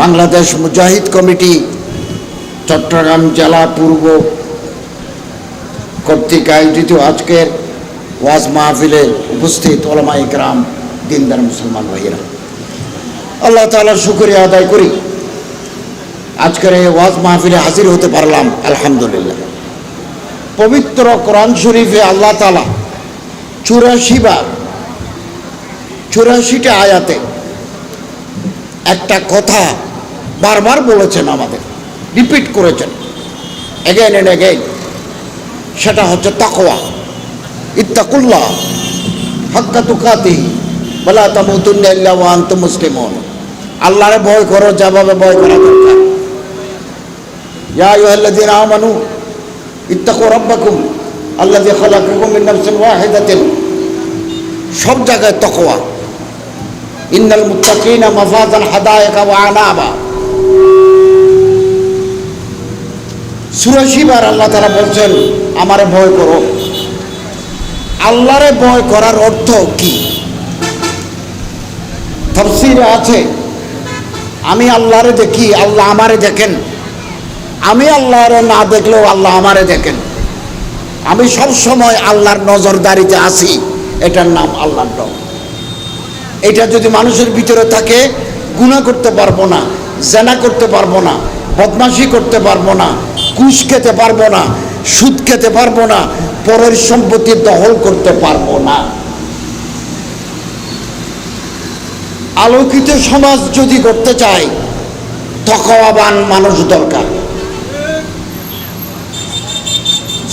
বাংলাদেশ মুজাহিদ committee Chittagong জেলা পূর্ব কর্তৃক আয়োজিত আজকের ওয়াজ মাহফিলে উপস্থিত ওলামা ইকরাম দিনদার মুসলমান ভাইয়েরা। আল্লাহ তাআলার শুকরিয়া আদায় করি। আজকের এই ওয়াজ মাহফিলে হাজির হতে পারলাম, আলহামদুলিল্লাহ। পবিত্র কোরআন শরীফে আল্লাহ তালা চুরাশি বার, চুরাশিটা আয়াতে একটা কথা বারবার বলেছেন আমাদের রিপিট করেছেন এগেন এন্ড এগেন সেটা হচ্ছে তাকওয়া। ইত্তাকুল্লাহ, হাক্কা তুকাতি বলা তামুতুন্না ইল্লা ওয়া আনতুম মুসলিমুন। আল্লাহরে ভয় করো যেভাবে ভয় করা দরকার। ইয়া আইয়ুহাল্লাযীনা আমানু, ইত্তাকু রাব্বাকুম, আল্লাযী খালাকাকুম মিন নাফসিন ওয়াহিদাতিন। সব জায়গায় তাকওয়া। ইন্নাল মুত্তাকিনা মাফাজান হাদায়েকা ওয়া আনাবা। চুরাশি আল্লাহ তারা বলছেন, আমারে ভয় করো। আল্লাহরে ভয় করার অর্থ কি? তফসিরে আছে, আমি আল্লাহরে দেখি, আল্লাহ আমারে দেখেন। আমি আল্লাহরে না দেখলেও আল্লাহ আমারে দেখেন। আমি সব সময় আল্লাহর নজরদারিতে আছি, এটার নাম আল্লাহর ডর এটা যদি মানুষের ভিতরে থাকে গুণা করতে পারব না। জেনা করতে পারব না, বদমাশি করতে পারব না, কুশ খেতে পারব না, সুদ খেতে পারব না, পরের সম্পত্তি দখল করতে পারব না। আলোকিত সমাজ যদি করতে চাই তকওয়াবান মানুষ দরকার।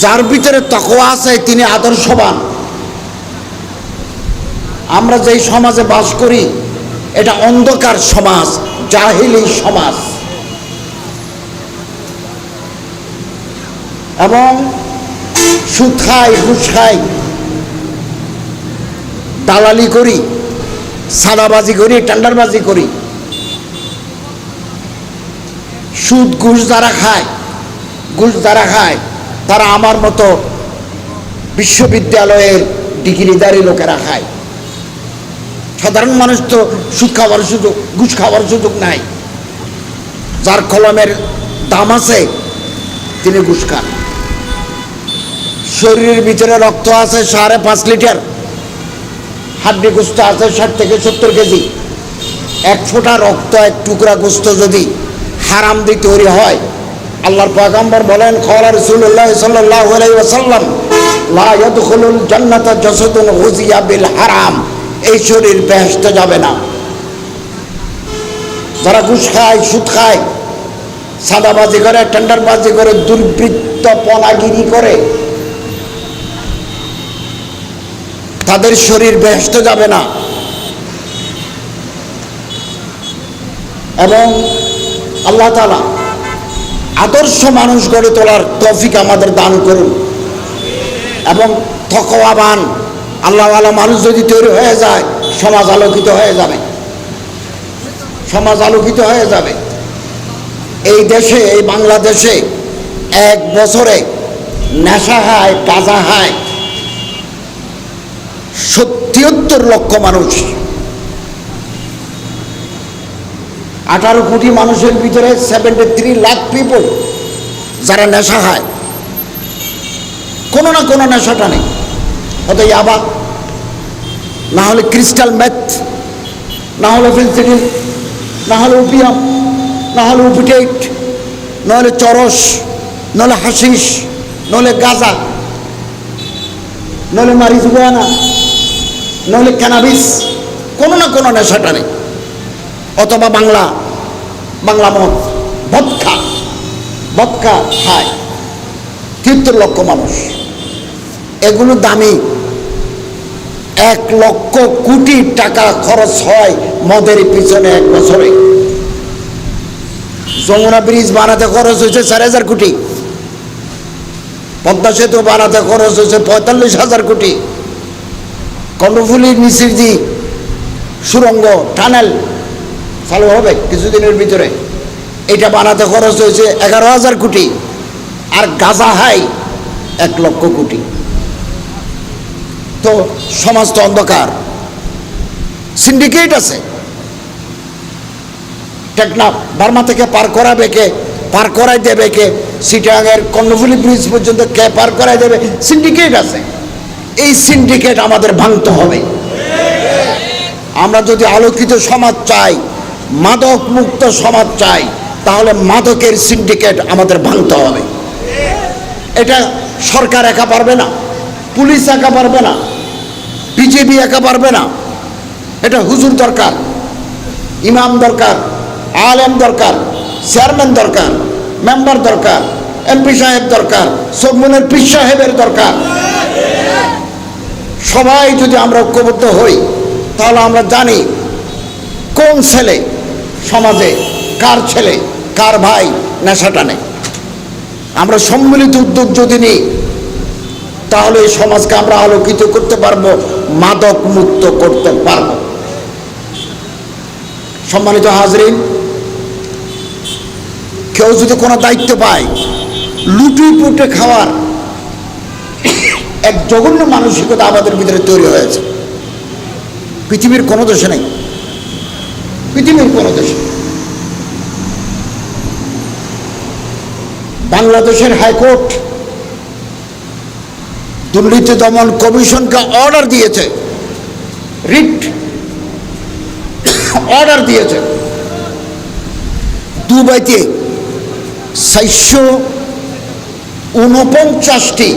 যার ভিতরে তকওয়া আছে, তিনি আদর্শবান। আমরা যেই সমাজে বাস করি, এটা অন্ধকার সমাজ। জাহিলি সমাজ। এবং ঘুষ খাই দালালি করি, সাদাবাজি করি, টেন্ডারবাজি করি। সুদ ঘুষ যারা খায়, ঘুষ যারা খায়, তারা আমার মতো বিশ্ববিদ্যালয়ের ডিগ্রিদারি লোকেরা খায়। সাধারণ মানুষ তো সুদ খাওয়ার সুযোগ, ঘুষ খাওয়ার সুযোগ নাই। যার কলমের দাম আছে, তিনি ঘুষ খান। শরীরের ভিতরে রক্ত আছে সাড়ে পাঁচ লিটার, হাড্ডি গোস্ত আছে ষাট থেকে সত্তর কেজি। এক ফোঁটা রক্ত, এক টুকরা গোস্ত যদি হারাম দিয়ে তৈরি হয়, আল্লাহর পয়গম্বর বলেন খলা রসুল্লাহ সাল্লাহ ওয়াসাল্লাম, লা ইয়াদখুলুল জান্নাতা জাসাদুন হুজিয়া বিল হারাম। এই শরীর বেহেস্তে যাবে না। যারা ঘুষ খায়, সুদ খায়, সাদাবাজি করে, টেন্ডারবাজি করে, দুর্বৃত্ত পনাগিরি করে, তাদের শরীর বেহেস্তে যাবে না। এবং আল্লাহ তালা আদর্শ মানুষ গড়ে তোলার তৌফিক আমাদের দান করুন এবং থকওয়াবান আল্লাহওয়ালা মানুষ যদি তৈরি হয়ে যায়, সমাজ আলোকিত হয়ে যাবে। সমাজ আলোকিত হয়ে যাবে। এই দেশে, এই বাংলাদেশে এক বছরে নেশা হায় গাঁজা হায়, সত্তর লক্ষ মানুষ। আঠারো কোটি মানুষের ভিতরে সেভেন্টি থ্রি লাখ পিপল যারা নেশা খায় কোনো না কোনো নেশাটা নেই। হয়তো ইয়াবা না হলে ক্রিস্টাল ম্যাথ না হলে ফেন্সিডিল না হলে উপিয়াম না হলে উপিটেট নহলে চরস নহলে হাসিস নহলে গাজা নহলে মারিজুয়ানা নহলে ক্যানাবিস কোনো না কোনো নেশাটা নেই। অথবা বাংলা বাংলা মদ বদখা বদখা খায়। তিয়াত্তর লক্ষ মানুষ। এগুলো দামি। এক লক্ষ কোটি টাকা খরচ হয় মদের পিছনে এক বছরে। যমুনা ব্রিজ বানাতে খরচ হয়েছে চার হাজার কোটি। পদ্মা সেতু বানাতে খরচ হয়েছে পঁয়তাল্লিশ হাজার কোটি। কর্ণফুলির নিচির দি সুরঙ্গ, টানেল, চালু হবে কিছুদিনের ভিতরে। এটা বানাতে খরচ হয়েছে এগারো হাজার কোটি। আর গাজা হাই এক লক্ষ কোটি। তো সমাজ তো অন্ধকার। সিন্ডিকেট আছে। বার্মা থেকে পার করাবে কে? পার করাই দেবে কে? সিটাঙের কর্ণফুলি ব্রিজ পর্যন্ত কে পার করাই দেবে? সিন্ডিকেট আছে। এই সিন্ডিকেট আমাদের ভাঙতে হবে। আমরা যদি আলোকিত সমাজ চাই মাদক মুক্ত সমাজ চাই, তাহলে মাদকের সিন্ডিকেট আমাদের ভাঙতে হবে। এটা সরকার একা পারবে না, পুলিশ একা পারবে না। বিজেপি একা পারবে না। এটা হুজুর দরকার, ইমাম দরকার, আলেম দরকার, চেয়ারম্যান দরকার, মেম্বার দরকার, এমপি সাহেব দরকার, সবমনের পীর সাহেবের দরকার। সবাই যদি আমরা ঐক্যবদ্ধ হই, তাহলে আমরা জানি কোন ছেলে সমাজে কার ছেলে, কার ভাই নেশা টানে। আমরা সম্মিলিত উদ্যোগ যদি নিই তাহলে এই সমাজকে আমরা আলোকিত করতে পারব, মাদক মুক্ত করতে পারব। সম্মানিত হাজরিন, কেউ যদি কোনো দায়িত্ব পায় লুটুই পুটে খাওয়ার এক জঘন্য মানসিকতা আমাদের ভিতরে তৈরি হয়েছে। পৃথিবীর কোনো দেশে নেই। পৃথিবীর কোনো দেশে বাংলাদেশের হাইকোর্ট দুর্নীতি দমন কমিশনকে অর্ডার দিয়েছে। রিট। অর্ডার দিয়েছে। দুবাইতে চারশো উনপঞ্চাশটি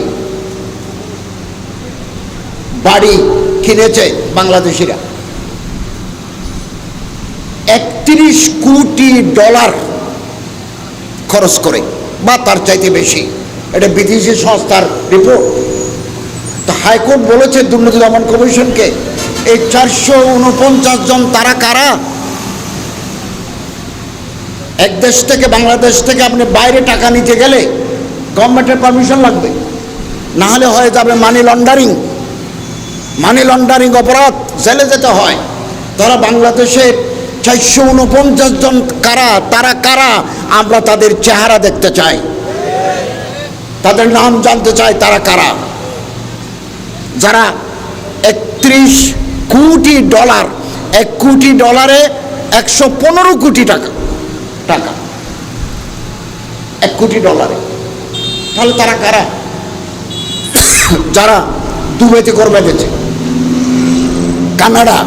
বাড়ি কিনেছে বাংলাদেশিরা। একত্রিশ কোটি ডলার খরচ করে, বা তার চাইতে বেশি। এটা বিদেশি সংস্থার রিপোর্ট হাইকোর্ট বলেছে দুর্নীতি দমন কমিশনকে। এই চারশো উনপঞ্চাশ জন তারা কারা? এক দেশ থেকে বাংলাদেশ থেকে আপনি বাইরে টাকা নিতে গেলে গভর্নমেন্টের পারমিশন লাগবে। না হলে হয়ে যাবে মানি লন্ডারিং মানি লন্ডারিং অপরাধ জেলে যেতে হয়। তারা বাংলাদেশের চারশো উনপঞ্চাশ জন কারা, তারা কারা, আমরা তাদের চেহারা দেখতে চাই। তাদের নাম জানতে চাই তারা কারা। যারা একত্রিশ কোটি ডলার, এক কোটি ডলারে একশো পনেরো কোটি টাকা টাকা, এক কোটি ডলারে। তাহলে তারা কারা? যারা দুবাইতে করবে গেছে কানাডা।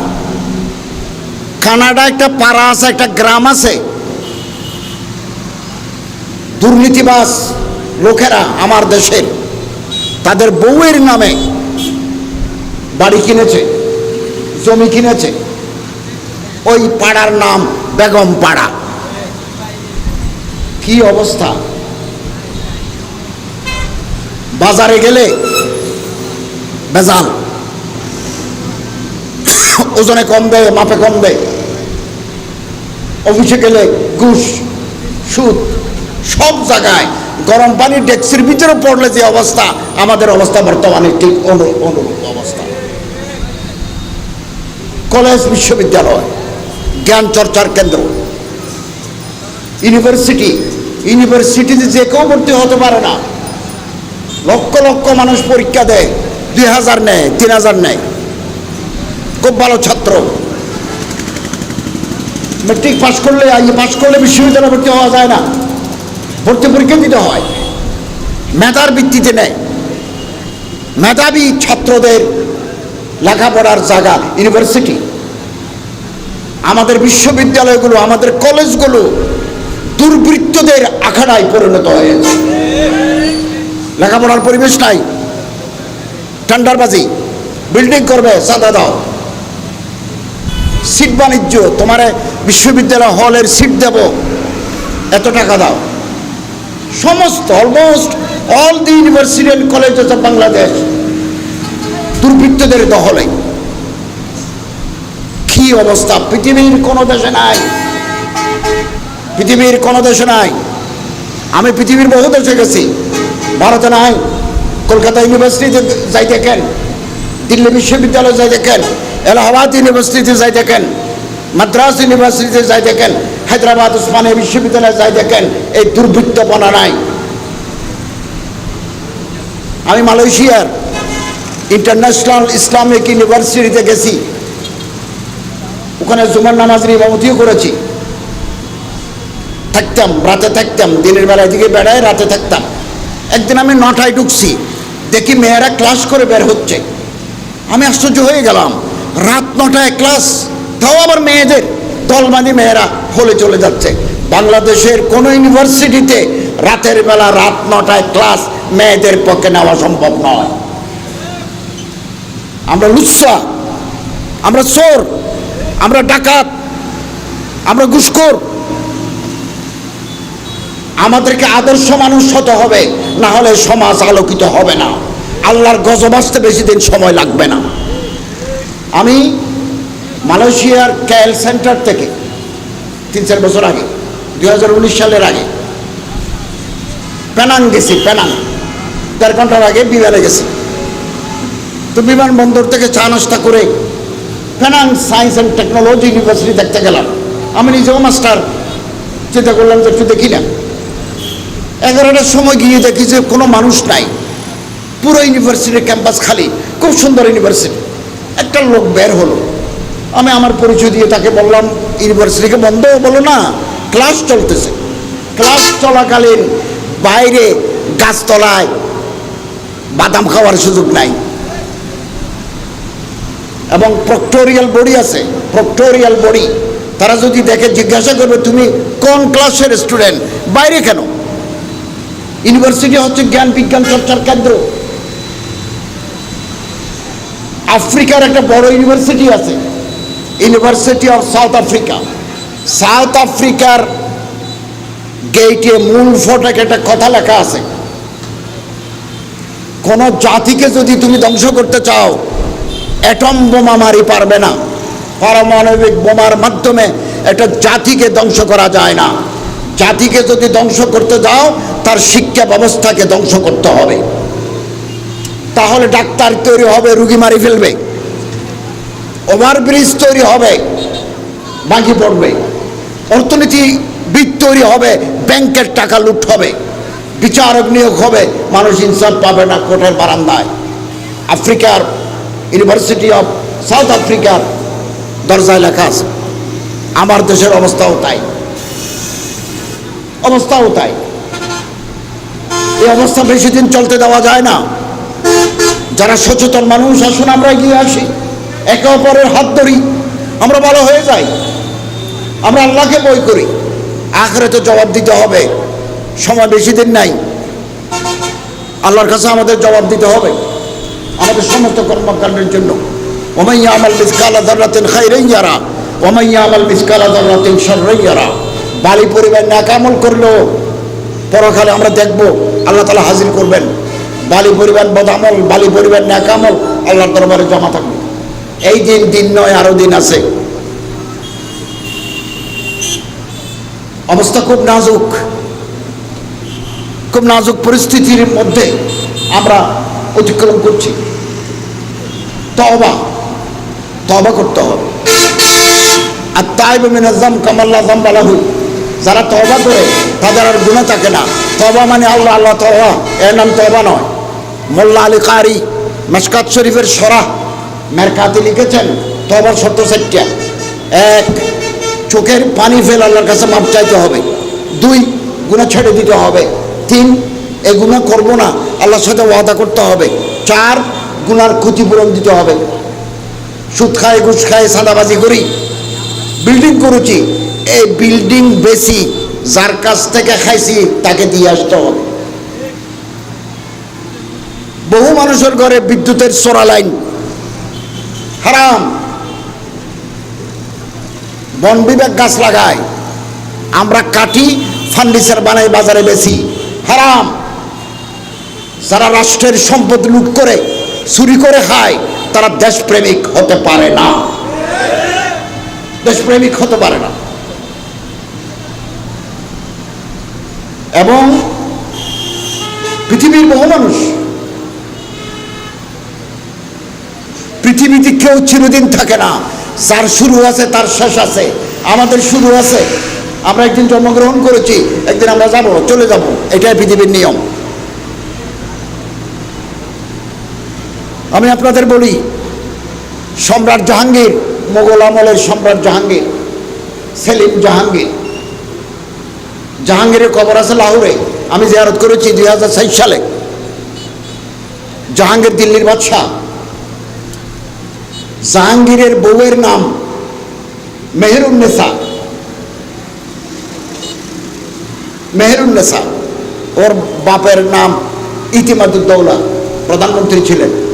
কানাডা একটা পাড়া আছে, একটা গ্রাম আছে। দুর্নীতিবাস লোকেরা আমার দেশের, তাদের বউয়ের নামে বাড়ি কিনেছে, জমি কিনেছে। ওই পাড়ার নাম বেগম পাড়া কি অবস্থা? বাজারে গেলে বেজাল। ওজনে কম দেয় মাপে কম দেয় অফিসে গেলে ঘুষ, সুদ, সব জায়গায় গরম পানির ডেক্সির ভিতরে পড়লে যে অবস্থা, আমাদের অবস্থা বর্তমানে ঠিক অনু- অনুরূপ কলেজ বিশ্ববিদ্যালয়, জ্ঞান চর্চার কেন্দ্র। ইউনিভার্সিটি ইউনিভার্সিটিতে যে কেউ ভর্তি হতে পারে না। লক্ষ লক্ষ মানুষ পরীক্ষা দেয়, দুই হাজার নেয়, তিন হাজার নেয়। খুব ভালো ছাত্র। মেট্রিক পাস করলে পাস করলে বিশ্ববিদ্যালয়ে ভর্তি হওয়া যায় না। ভর্তি পরীক্ষা দিতে হয়। মেধার ভিত্তিতে নেয়। মেধাবী ছাত্রদের লেখাপড়ার জায়গা ইউনিভার্সিটি আমাদের বিশ্ববিদ্যালয়গুলো, আমাদের কলেজগুলো দুর্বৃত্তদের আখাড়ায় পরিণত হয়েছে। লেখাপড়ার পরিবেশ নাই। টেন্ডারবাজি বিল্ডিং করবে, চাঁদা দাও। সিট বাণিজ্য, তোমার বিশ্ববিদ্যালয় হলের সিট দেব। এত টাকা দাও। সমস্ত almost all the university and colleges of Bangladesh দুর্বৃত্তদের দখলে। কি অবস্থা? পৃথিবীর কোনো দেশে নাই। পৃথিবীর কোনো দেশে নাই। আমি পৃথিবীর বহু দেশে গেছি। ভারতে নাই। কলকাতা ইউনিভার্সিটিতে যাই দেখেন, দিল্লি বিশ্ববিদ্যালয়ে যাই দেখেন, এলাহাবাদ ইউনিভার্সিটিতে যাই দেখেন, মাদ্রাস ইউনিভার্সিটিতে যাই দেখেন, হায়দ্রাবাদ উসমানিয়া বিশ্ববিদ্যালয়ে যাই দেখেন, এই দুর্বৃত্তপনা নাই। আমি মালয়েশিয়ার। ইন্টারন্যাশনাল ইসলামিক ইউনিভার্সিটিতে গেছি। ওখানে জুমার নামাজের ইমামতিও করেছি। থাকতাম, রাতে থাকতাম, দিনের বেলায় দিকে বেড়ায় রাতে থাকতাম। একদিন আমি নটায় ঢুকছি, দেখি মেয়েরা ক্লাস করে বের হচ্ছে। আমি আশ্চর্য হয়ে গেলাম, রাত নটায় ক্লাস, তাও আবার মেয়েদের দলমানি মেয়েরা হলে চলে যাচ্ছে। বাংলাদেশের কোনো ইউনিভার্সিটিতে রাতের বেলা রাত নটায় ক্লাস মেয়েদের পক্ষে নেওয়া সম্ভব নয়। আমরা লুচ্ছা আমরা চোর, আমরা ডাকাত, আমরা ঘুষখোর। আমাদেরকে আদর্শ মানুষ হতে হবে, না হলে সমাজ আলোকিত হবে না। আল্লাহর গজব আসতে বেশি দিন সময় লাগবে না। আমি মালয়েশিয়ার ক্যাল সেন্টার থেকে তিন চার বছর আগে দু হাজার উনিশ সালের আগে, পেনাং গেছি, পেনাং। দেড় ঘণ্টার আগে বিমানে গেছি। তো বিমানবন্দর থেকে চা নাস্তা করে Penang science and technology university দেখতে গেলাম। আমি নিজেও মাস্টার চিন্তা করলাম যে একটু দেখি না। এগারোটার সময় গিয়ে দেখি যে কোনো মানুষ নাই। পুরো ইউনিভার্সিটির ক্যাম্পাস খালি। খুব সুন্দর ইউনিভার্সিটি একটা লোক বের হলো। আমি আমার পরিচয় দিয়ে তাকে বললাম ইউনিভার্সিটিকে বন্ধ বলো না ক্লাস চলতেছে। ক্লাস চলাকালীন বাইরে গাছতলায় বাদাম খাওয়ার সুযোগ নাই। এবং প্রক্টোরিয়াল বডি আছে, প্রক্টোরিয়াল বডি। তারা যদি দেখে, জিজ্ঞাসা করবে, তুমি কোন ক্লাসের স্টুডেন্ট? বাইরে কেন? ইউনিভার্সিটি হচ্ছে জ্ঞান বিজ্ঞান চর্চার কেন্দ্র। আফ্রিকার একটা বড় ইউনিভার্সিটি আছে, university of South Africa. South আফ্রিকার গেইটে মূল ফটকে একটা কথা লেখা আছে, কোন জাতিকে যদি তুমি ধ্বংস করতে চাও অ্যাটম বোমা মারি পারবে না। পারমাণবিক বোমার মাধ্যমে একটা জাতিকে ধ্বংস করা যায় না। জাতিকে যদি ধ্বংস করতে যাও, তার শিক্ষা ব্যবস্থাকে ধ্বংস করতে হবে। তাহলে ডাক্তার তৈরি হবে, রুগী মারি ফেলবে। ওভারব্রিজ তৈরি হবে বাকি পড়বে। অর্থনীতিবিদ তৈরি হবে, ব্যাংকের টাকা লুট হবে। বিচারক নিয়োগ হবে, মানুষ ইনসাফ পাবে না কোর্টের বারান্দায়। আফ্রিকার ইউনিভার্সিটি অফ সাউথ আফ্রিকার দরজায় লেখা আছে, আমার দেশের অবস্থাও তাই। অবস্থাও তাই। এই অবস্থা বেশি দিন চলতে দেওয়া যায় না। যারা সচেতন মানুষ, আসুন আমরা এগিয়ে আসি। একে অপরের হাত ধরি, আমরা ভালো হয়ে যাই। আমরা আল্লাহকে বই করি। আখরে তো জবাব দিতে হবে। সময় বেশি দিন নাই। আল্লাহর কাছে আমাদের জবাব দিতে হবে। আমাদের সমস্ত কর্মকাণ্ডের জন্য। ওমাইয়া আমাল মিসকালা দর্রাতেন খাইরাইয়ারা ওমাইয়া আমাল মিসকালা দর্রাতেন সর্রাইয়ারা বালি পরিবার ন্যাকামল করল, পরকালে আমরা দেখব আল্লাহ তালা হাজির করবেন। বালি পরিবার বদামল, বালি পরিবার ন্যাকামল আল্লাহর দরবারে জমা থাকবে। এই দিন দিন নয়, আরও দিন আছে। অবস্থা খুব নাজুক। খুব নাজুক পরিস্থিতির মধ্যে আমরা অতিক্রম করছি। তবা তবা করতে হবে। আর তাই মিনাজাম কামাল্লা জাম্বালাহু যারা তবা করে, তাদের আর গুণা থাকে না। তবা মানে আল্লাহ আল্লাহ তবা এর নাম তবা নয়। মোল্লা আলী কারি মেসকাত শরীফের সরাহ। মেরকাতে লিখেছেন তবার শর্ত চারটা এক, চোখের পানি ফেল আল্লাহর কাছে মাপ চাইতে হবে। দুই গুণা ছেড়ে দিতে হবে। তিন এ গুণা করব না। আল্লাহর সাথে ওয়াদা করতে হবে। চার, গুনার ক্ষতিপূরণ দিতে হবে। সুদ খায় ঘুষ খায় সাদাবাজি করি। বিল্ডিং করেছি। এই বিল্ডিং বেশি, যার কাছ থেকে খাইছি, তাকে দিয়ে আসতে হবে। বহু মানুষের ঘরে বিদ্যুতের চোরা লাইন। হারাম। বন বিভাগ গাছ লাগায়। আমরা কাটি ফার্নিচার বানাই, বাজারে বেশি। হারাম। যারা রাষ্ট্রের সম্পদ লুট করে, চুরি করে খায়, তারা দেশপ্রেমিক হতে পারে না। দেশপ্রেমিক হতে পারে না। এবং পৃথিবীর বহু মানুষ পৃথিবীতে কেউ চিরদিন থাকে না। যার শুরু আছে, তার শেষ আছে। আমাদের শুরু আছে। আমরা একদিন জন্মগ্রহণ করেছি, একদিন আমরা যাব, চলে যাব। এটাই পৃথিবীর নিয়ম। আমি আপনাদের বলি, সম্রাট জাহাঙ্গীর, মোগল আমলের সম্রাট জাহাঙ্গীর, সেলিম জাহাঙ্গীর। জাহাঙ্গীরের কবর আছে লাহোরে, আমি জিয়ারত করেছি দুই হাজার সাইশ সালে। জাহাঙ্গীর দিল্লির বাদশাহ। জাহাঙ্গীরের বউয়ের নাম মেহেরুন্নেসা। মেহেরুন্নেসা, ওর বাপের নাম ইতিমাদুদ্দৌলা, প্রধানমন্ত্রী ছিলেন।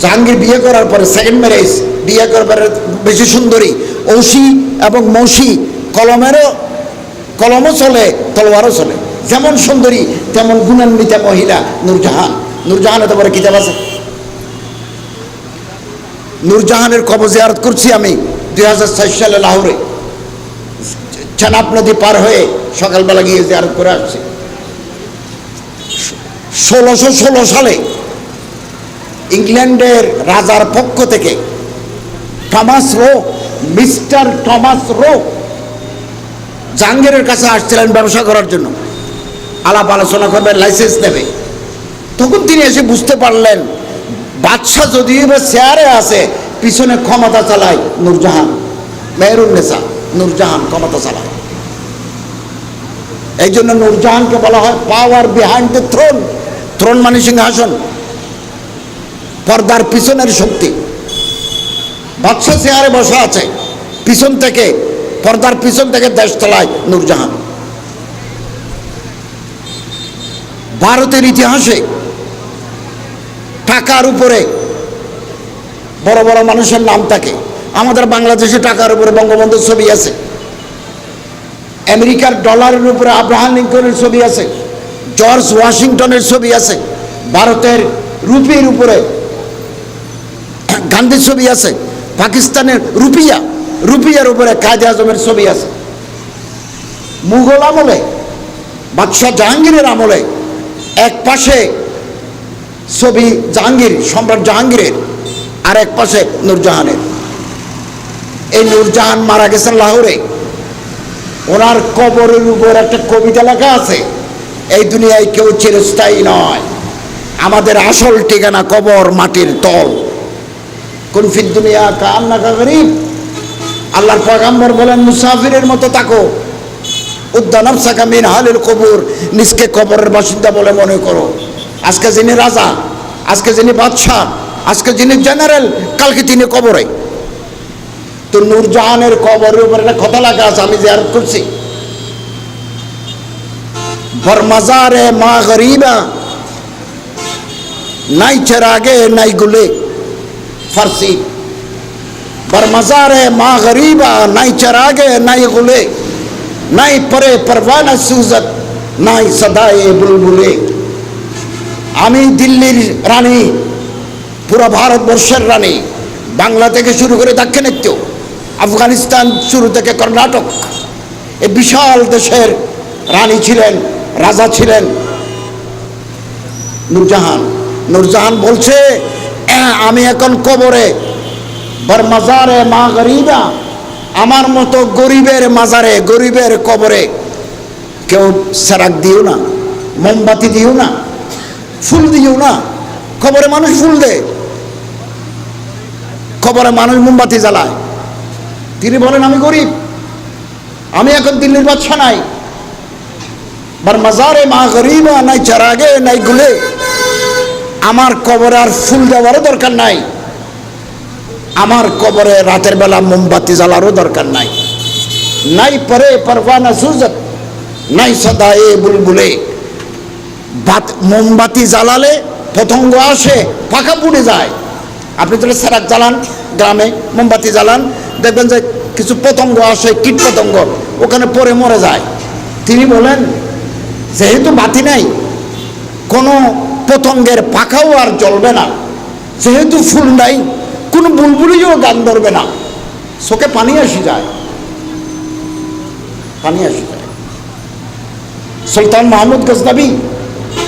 জাহাঙ্গীর বিয়ে করার পরে সেকেন্ড ম্যারেজ বিয়ে করার পরে বেশি সুন্দরী। ঔষি এবং মৌসি কলমেরও, কলমও চলে, তলোয়ারও চলে। যেমন সুন্দরী, তেমন গুণান্বিতা মহিলা নূরজাহান। নূরজাহান এত বড় কিতাব আছে। নূরজাহানের কবর জিয়ারত করছি আমি দুই হাজার ছয় সালে লাহোরে। চেনাব নদী পার হয়ে সকালবেলা গিয়ে জিয়ারত করে আসছি। ষোলোশো ষোলো সালে ইংল্যান্ডের রাজার পক্ষ থেকে Thomas Roe, mister Thomas Roe জাহাঙ্গীরের কাছে আসছিলেন ব্যবসা করার জন্য। আলাপ আলোচনা করবেন লাইসেন্স দেবে তখন তিনি এসে বুঝতে পারলেন, বাদশাহ যদি বা চেয়ারে আছে পিছনে ক্ষমতা চালায় নূরজাহান, মেহরুন্নেসা, নূরজাহান ক্ষমতা চালায়। এই জন্য নূরজাহানকে বলা হয় power behind the throne throne মানে সিংহাসন। পর্দার পিছনের শক্তি। বাদশাহ চেয়ারে বসা আছে। পিছন থেকে, পর্দার পিছন থেকে দেশ চালায় নূরজাহান। ভারতের ইতিহাসে টাকার উপরে বড় বড় মানুষের নাম থাকে। আমাদের বাংলাদেশে টাকার উপরে বঙ্গবন্ধুর ছবি আছে। আমেরিকার ডলারের উপরে আব্রাহাম লিঙ্কনের ছবি আছে। জর্জ ওয়াশিংটনের ছবি আছে। ভারতের রুপির উপরে গান্ধীর ছবি আছে, পাকিস্তানের রুপিয়া, রুপিয়ার উপরে কায়দে আজমের ছবি আছে। মুঘল আমলে, বাদশাহ জাহাঙ্গীরের আমলে এক পাশে ছবি জাহাঙ্গীর, সম্রাট জাহাঙ্গীরের, আর এক পাশে নূরজাহানের। এই নূরজাহান মারা গেছেন লাহোরে। ওনার কবরের উপর একটা কবিতা লেখা আছে, এই দুনিয়ায় কেউ চিরস্থায়ী নয়। আমাদের আসল ঠিকানা কবর, মাটির তল। কোন ফিদ দুনিয়া কান্না গরিব। আল্লাহর পয়গাম্বর বলেন, মুসাফিরের মতো তাকো। উদ্যানব সাকা মিন হালের কবর। নিজকে কবরের বাসিন্দা বলে মনে করো। আজকে যিনি রাজা, আজকে যিনি বাদশাহ, আজকে যিনি জেনারেল, কালকে তিনি কবরে। তো নূরজাহানের কবরের উপর একটা কথা লেখা আছে, আমি জিয়ারত করছি। বরমাজারে মা গরিবা নাই চেরাগে নাই গুলে। ফার্সি বরমাজারে মা গরিবা নাই চেরাগে নাই গুলে নাই পরে পরওয়ানা সুজত নাই সদায়ে বুলবুলে আমি দিল্লির রানী পুরো ভারতবর্ষের রানী বাংলা থেকে শুরু করে দাক্ষিণাত্য আফগানিস্তান শুরু থেকে কর্ণাটক এই বিশাল দেশের রানী ছিলেন রাজা ছিলেন নূরজাহান নূরজাহান বলছে "অ্যাঁ, আমি এখন কবরে। বর মাজারে, মা গরিবা, আমার মতো গরিবের মাজারে, গরিবের কবরে। কেউ সেরাক দিও না, মোমবাতি দিও না, ফুল দিও না, কবরে মানুষ ফুল দেয় কবরে মানুষ মোমবাতি জ্বালায়। তিনি বলেন, আমি গরিব, আমি এখন দিল্লির বাদশা নাই। বার মাজারে মা গরিবা, নাই চারাগে, নাই গুলে। আমার কবরে আর ফুল দেওয়ারও দরকার নাই। আমার কবরে রাতের বেলা মোমবাতি জ্বালারও দরকার নাই। নাই পরে পরওয়ানা সুজত, নাই সদায়ে বুলবুলে। বাত মোমবাতি জ্বালালে পতঙ্গ আসে পাখা পুড়ে যায়। আপনি তাহলে সেরাক জ্বালান, গ্রামে মোমবাতি জ্বালান, দেখবেন যে কিছু পতঙ্গ আসে, কীট পতঙ্গ, ওখানে পরে মরে যায়। তিনি বলেন, যেহেতু বাতি নাই, কোনো পতঙ্গের পাখাও আর জ্বলবে না। যেহেতু ফুল নাই, কোনো বুলবুলিও গান ধরবে না। চোখে পানি আসি যায়। পানি আসি যায়। সুলতান মাহমুদ গজনবী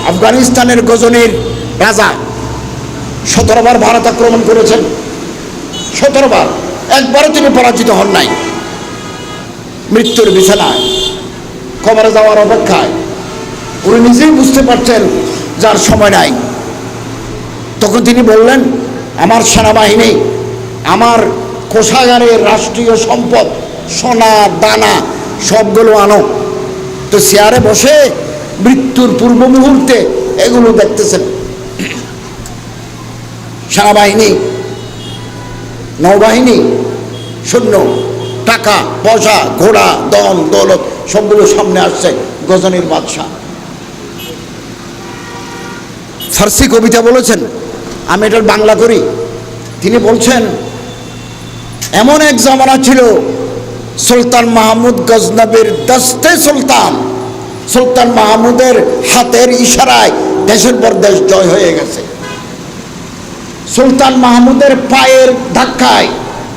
আফগানিস্তানের গজনের রাজা সতেরোবার ভারত আক্রমণ করেছেন। সতেরোবার। একবারও তিনি পরাজিত হন নাই। মৃত্যুর বিছানায়। কবরে যাওয়ার অপেক্ষায়। উনি নিজেই বুঝতে পারছেন যার সময় নাই। তখন তিনি বললেন, আমার সেনাবাহিনী, আমার কোষাগারের রাষ্ট্রীয় সম্পদ, সোনা, দানা, সবগুলো আনো। তো চেয়ারে বসে মৃত্যুর পূর্ব মুহূর্তে এগুলো দেখতেছেন। সেনাবাহিনী, নৌবাহিনী, সৈন্য, টাকা, পয়সা, ঘোড়া দম দৌলত, সবগুলো সামনে আসছে, গজনীর বাদশাহ। ফার্সি কবিতা বলেছেন, আমি এটার বাংলা করি। তিনি বলছেন, এমন এক জামানা ছিল, সুলতান মাহমুদ গজনবীর দস্তে সুলতান। সুলতান মাহমুদের হাতের ইশারায় দেশের পর দেশ জয় হয়ে গেছে। সুলতান মাহমুদের পায়ের ধাক্কায়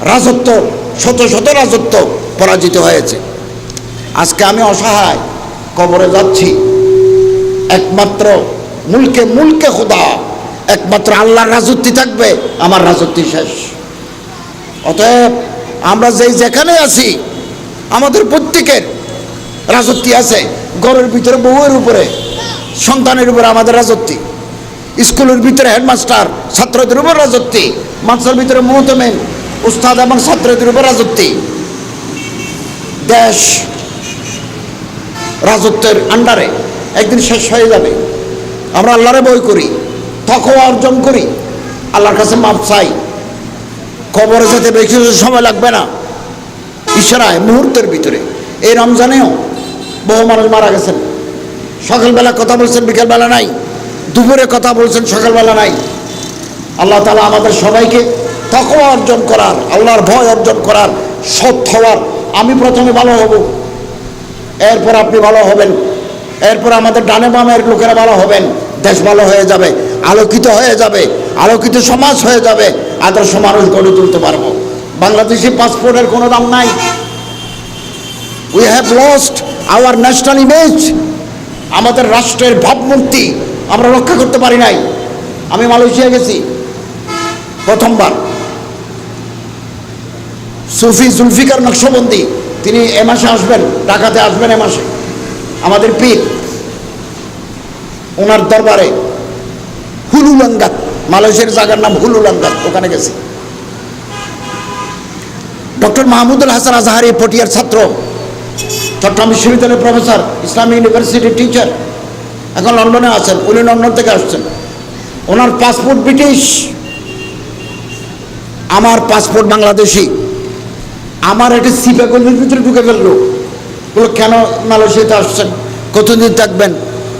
রাজত্ব, শত শত রাজত্ব পরাজিত হয়েছে। আজকে আমি অসহায় কবরে যাচ্ছি। একমাত্র মুলকে মুলকে খোদা। একমাত্র আল্লাহর রাজত্বই থাকবে, আমার রাজত্বই শেষ। অতএব আমরা যেই যেখানে আছি, আমাদের প্রত্যেকের রাজত্বই আছে, ঘরের ভিতরে বউয়ের উপরে, সন্তানের উপরে আমাদের রাজত্বই স্কুলের ভিতরে হেডমাস্টার, ছাত্রদের উপর রাজত্বী। মাদ্রাসার ভিতরে মোহতমেন, উস্তাদ এবং ছাত্রদের উপর রাজত্বী। দেশ রাজত্বের আন্ডারে একদিন শেষ হয়ে যাবে। আমরা আল্লাহরে বই করি তখন অর্জন করি, আল্লাহর কাছে মাপ চাই। কবরে যেতে বেশি সময় লাগবে না। ইশারায়, মুহূর্তের ভিতরে। এই রমজানেও বহু মানুষ মারা গেছেন। সকালবেলা কথা বলছেন, বিকেলবেলা নাই। দুপুরে কথা বলছেন, সকালবেলা নাই। আল্লাহ তালা আমাদের সবাইকে তকওয়া অর্জন করার, আল্লাহর ভয় অর্জন করার সৎ হওয়ার। আমি প্রথমে ভালো হব, এরপর আপনি ভালো হবেন। এরপর আমাদের ডানে বামের লোকেরা ভালো হবেন, দেশ ভালো হয়ে যাবে, আলোকিত হয়ে যাবে, আলোকিত সমাজ হয়ে যাবে, আদর্শ মানুষ গড়ে তুলতে পারব। বাংলাদেশি পাসপোর্টের কোনো দাম নাই। We have lost our national image আমাদের রাষ্ট্রের ভাবমূর্তি আমরা রক্ষা করতে পারি নাই। আমি মালয়েশিয়া গেছি, প্রথমবার। সুফি জুলফিকার নকশবন্দি, তিনি এ মাসে আসবেন, ঢাকাতে আসবেন এ মাসে। আমাদের পীর, ওনার দরবারে হুলুলাঙ্গাত, মালয়েশিয়ার জায়গার নাম হুলুলাঙ্গাত, ওখানে গেছি। ডক্টর মাহমুদুল হাসান আজহারি, পটিয়ার ছাত্র, চট্টগ্রাম বিশ্ববিদ্যালয়ের প্রফেসর, ইসলামী ইউনিভার্সিটির টিচার, এখন লন্ডনে আছেন, উনি লন্ডন থেকে আসছেন। ওনার পাসপোর্ট ব্রিটিশ, আমার পাসপোর্ট বাংলাদেশি, আমার একটি সিপাগলির ভিতরে ঢুকে ফেলল। বলো, কেন মালয়েশিয়াতে আসছেন? কতদিন থাকবেন?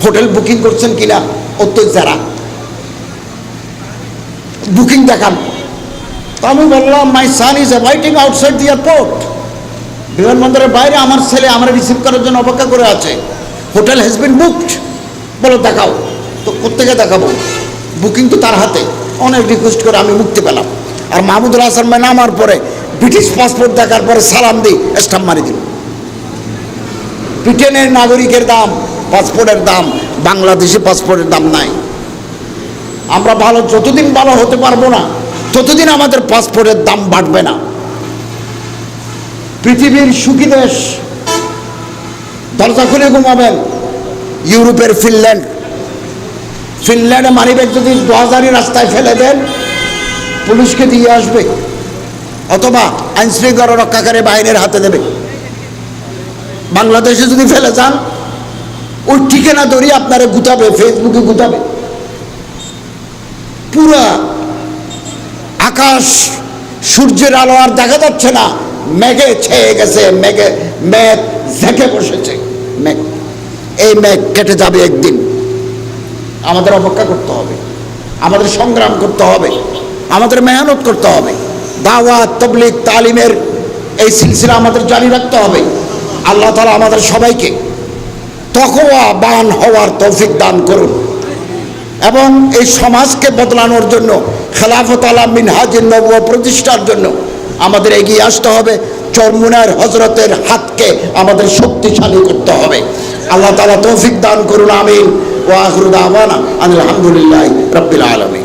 হোটেল বুকিং করছেন কিনা? অত্যন্ত যারা। বুকিং দেখান। তো আমি বললাম my son is waiting outside the airport বিমানবন্দরের বাইরে আমার ছেলে আমার রিসিভ করার জন্য অপেক্ষা করে আছে। হোটেল হ্যাজ বিন বুকড বলো, দেখাও। তো কোথেকে দেখাবো? বুকিং তো তার হাতে। অনেক রিকোয়েস্ট করে আমি মুক্তি পেলাম। আর মাহমুদুল হাসান ভাই নামার পরে ব্রিটিশ পাসপোর্ট দেখার পরে সালাম দিই, স্টাম্প মারি দিল। ব্রিটেনের নাগরিকের দাম পাসপোর্টের দাম, বাংলাদেশি পাসপোর্টের দাম নাই। আমরা ভালো, যতদিন ভালো হতে পারব না, ততদিন আমাদের পাসপোর্টের দাম বাড়বে না। পৃথিবীর সুখী দেশ, দরজা খুলে ঘুমাবেন, ইউরোপের ফিনল্যান্ড। ফিনল্যান্ডে মানিব্যাগ যদি দু রাস্তায় ফেলে দেন, পুলিশকে দিয়ে আসবে, অথবা আইন শৃঙ্খলা রক্ষাকারী বাহিনীর হাতে দেবে। বাংলাদেশে যদি ফেলে যান ওই ঠিকানা ধরিয়ে আপনারা গুতাবে ফেসবুকে গুতাবে। পুরা আকাশ, সূর্যের আলো আর দেখা যাচ্ছে না। মেঘে ছেয়ে গেছে, মেঘে, মেঘ ঝেঁকে বসেছে, মেঘ। এই মেঘ কেটে যাবে একদিন। আমাদের অপেক্ষা করতে হবে। আমাদের সংগ্রাম করতে হবে। আমাদের মেহনত করতে হবে। দাওয়াত তবলিক তালিমের এই সিলসিলা আমাদের জারি রাখতে হবে। আল্লাহ তালা আমাদের সবাইকে তকোয়া বান হওয়ার তৌফিক দান করুন। এবং এই সমাজকে বদলানোর জন্য, খেলাফত আলা মিনহাজিন প্রতিষ্ঠার জন্য আমাদের এগিয়ে আসতে হবে। চরমুনার হজরতের হাতকে আমাদের শক্তিশালী করতে হবে। আল্লাহ তালা তৌফিক দান করুন, আমিন। ও আখরুদ আওয়ানা আলহামদুলিল্লাহ রব্বিল আলমী